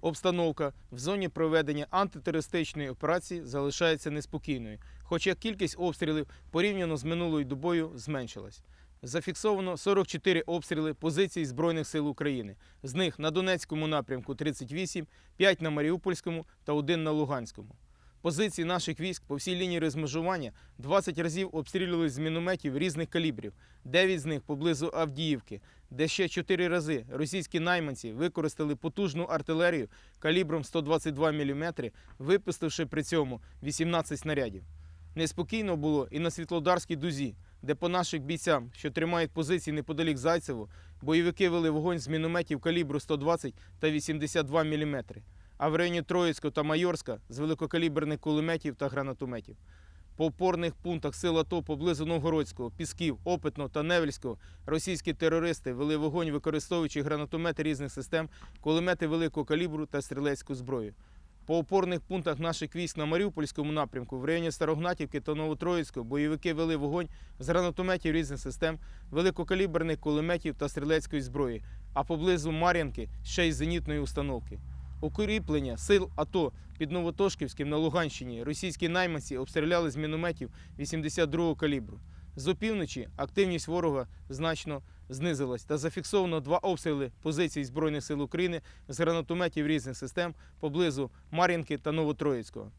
Обстановка в зоні проведення антитерористичної операції залишається неспокійною, хоча кількість обстрілів порівняно з минулою добою зменшилась. Зафіксовано 44 обстріли позицій Збройних сил України. З них на Донецькому напрямку 38, 5 на Маріупольському та 1 на Луганському. Позиції наших військ по всій лінії розмежування 20 разів обстрілювали з мінометів різних калібрів, 9 з них поблизу Авдіївки, де ще 4 рази російські найманці використали потужну артилерію калібром 122 мм, випустивши при цьому 18 снарядів. Неспокійно було і на Світлодарській дузі, де по наших бійцям, що тримають позиції неподалік Зайцево, бойовики вели вогонь з мінометів калібру 120 та 82 мм, а в районі Троїцького та Майорська з великокаліберних кулеметів та гранатометів. По опорних пунктах сил АТО поблизу Новгородського, Пісків, Опитного та Невельського російські терористи вели вогонь, використовуючи гранатомети різних систем, кулемети великого калібру та стрілецьку зброю. По опорних пунктах наших військ на Маріупольському напрямку в районі Старогнатівки та Новотроїцького бойовики вели вогонь з гранатометів різних систем, великокаліберних кулеметів та стрілецької зброї, а поблизу Мар'янки ще й зенітної установки. Укріплення сил АТО під Новотошківським на Луганщині російські найманці обстріляли з мінометів 82-го калібру. З опівночі активність ворога значно знизилась та зафіксовано два обстріли позицій Збройних сил України з гранатометів різних систем поблизу Мар'їнки та Новотроїцького.